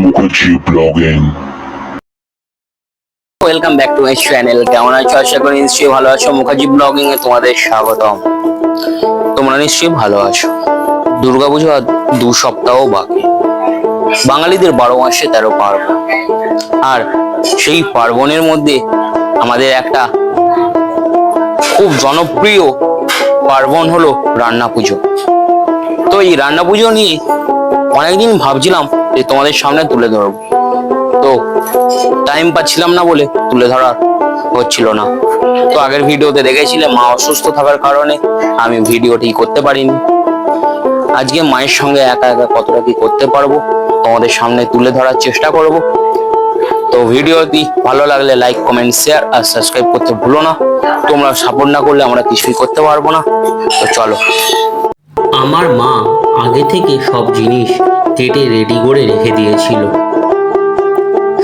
Mukherjee Blogging. Welcome back to my channel কেমন আছো? আশা করি নিশ্চয়ই ভালো আছো। মুখার্জি ব্লগিং এ তোমাদের স্বাগতম। তোমরা নিশ্চয়ই ভালো আছো। দুর্গাপুজো আর দু সপ্তাহ বাকি। বাঙালিদের বারো মাসে তেরো পার্বণ। আর সেই পার্বণের মধ্যে আমাদের একটা খুব জনপ্রিয় পার্বণ হলো রান্না পুজো। তো এই রান্না পুজো নিয়ে অনেকদিন ভাবছিলাম যে তোমাদের সামনে তুলে ধরবো। তো টাইম পাচ্ছিলাম না বলে তুলে ধরা হচ্ছিল না। তো আগের ভিডিওতে দেখেছিলে মা অসুস্থ থাকার কারণে আমি ভিডিওটি করতে পারিনি। আজকে মায়ের সঙ্গে একা একা কতটা কি করতে পারব, তোমাদের সামনে তুলে ধরার চেষ্টা করব। তো ভিডিওটি ভালো লাগলে লাইক কমেন্ট শেয়ার আর সাবস্ক্রাইব করতে ভুলো না। তোমরা সাপোর্ট না করলে আমরা কিছুই করতে পারব না। তো চলো। আমার মা আগে থেকে সব জিনিস কেটে রেডি করে রেখে দিয়েছিল।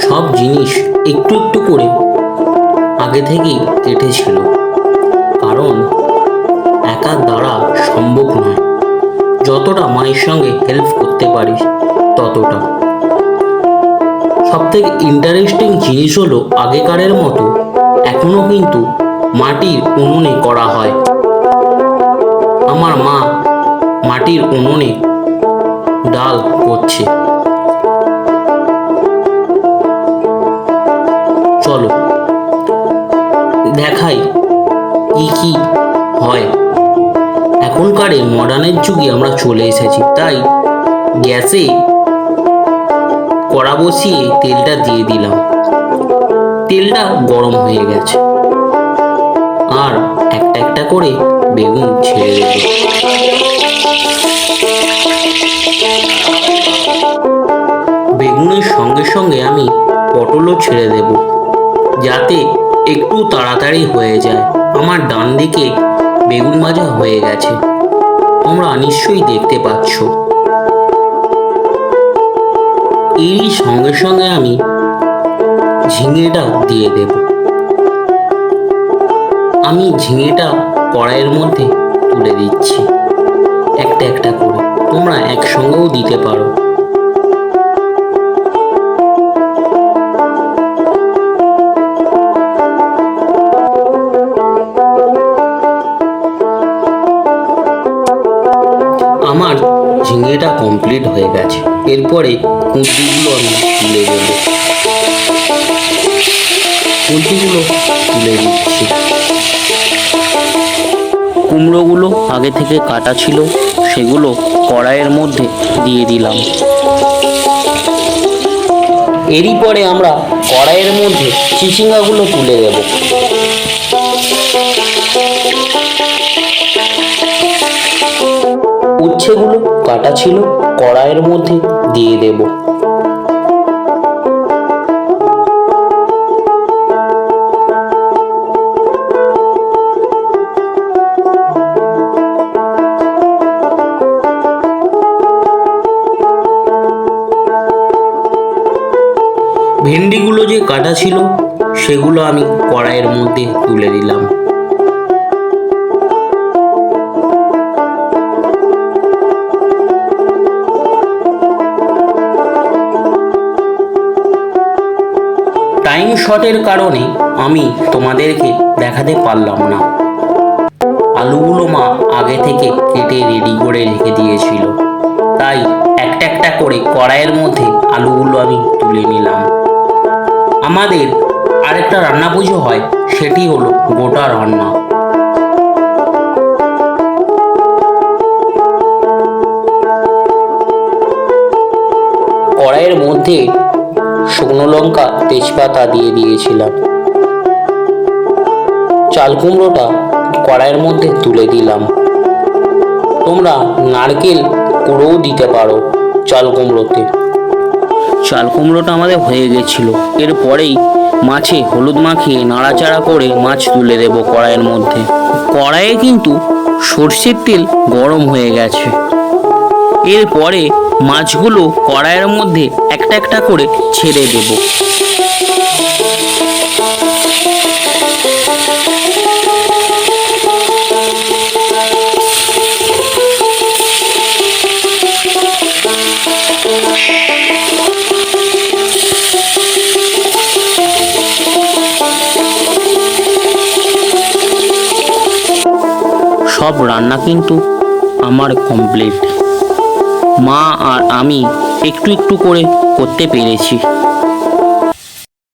সব জিনিস একটু একটু করে আগে থেকেই কেটেছিল কারণ একার দ্বারা সম্ভব নয়। যতটা মায়ের সঙ্গে হেল্প করতে পারিস, ততটা। সবথেকে ইন্টারেস্টিং জিনিস হলো, আগেকারের মতো এখনও কিন্তু মাটির উনুনে করা হয়। আমার মা মাটির উনুনে ডাল করছে। চলো, দেখাই কি কি হয়। এখনকার এই মডার্নের যুগে আমরা চলে এসেছি, তাই গ্যাসে কড়া বসিয়ে তেলটা দিয়ে দিলাম। তেলটা গরম হয়ে গেছে। আর একটা একটা করে বেগুন ছেড়ে দেব। বেগুনের সঙ্গে সঙ্গে আমি পটলও ছেড়ে দেব, যাতে একটু তাড়াতাড়ি হয়ে যায়। আমার ডান দিকে বেগুন ভাজা হয়ে গেছে। তোমরা নিশ্চয়ই দেখতে পাচ্ছ। এরই সঙ্গে সঙ্গে আমি ঝিঙেটা দিয়ে দেব। আমি ঝিঙেটা কড়াইয়ের মধ্যে তুলে দিচ্ছি। একটা একটা করে। তোমরা একসঙ্গেও দিতে পারো। আমার ঝিঙেটা কমপ্লিট হয়ে গেছে। এরপরে কুঁদরিগুলো আমি তুলে দেব কুঁদরিগুলো তুলে দিচ্ছি কুমড়োগুলো আগে থেকে কাটা ছিল। সেগুলো কড়াইয়ের মধ্যে দিয়ে দিলাম। এরই পরে আমরা কড়াইয়ের মধ্যে চিচিঙ্গাগুলো তুলে দেব। উচ্ছেগুলো কাটা ছিল, কড়াইয়ের মধ্যে দিয়ে দেব। ভেন্ডিগুলো যে কাটা ছিল, সেগুলো আমি কড়াইয়ের মধ্যে তুলে দিলাম। টাইম শর্টের কারণে আমি তোমাদেরকে দেখাতে পারলাম না। আলুগুলো মা আগে থেকে কেটে রেডি করে রেখে দিয়েছিল। তাই একটা একটা করে কড়াইয়ের মধ্যে আলুগুলো আমি তুলে নিলাম। আমাদের আরেকটা রান্না পুজো হয়, সেটি হলো গোটা রান্না। কড়াইয়ের মধ্যে শুকনো লঙ্কা, তেজপাতা দিয়ে দিয়েছিলাম। চাল কুমড়োটা কড়াইয়ের মধ্যে তুলে দিলাম। তোমরা নারকেল কুড়োও দিতে পারো চাল কুমড়োতে। চাল কুমড়োটা আমাদের হয়ে গেছিল। এরপরেই মাছে হলুদ মাখিয়ে নাড়াচাড়া করে মাছ তুলে দেব কড়াইয়ের মধ্যে। কড়াইয়ে কিন্তু সর্ষের তেল গরম হয়ে গেছে। এরপরে মাছগুলো কড়াইয়ের মধ্যে একটা একটা করে ছেড়ে দেব। সব রান্না কিন্তু আমার কমপ্লিট মা আর আমি একটু একটু করে করতে পেরেছি।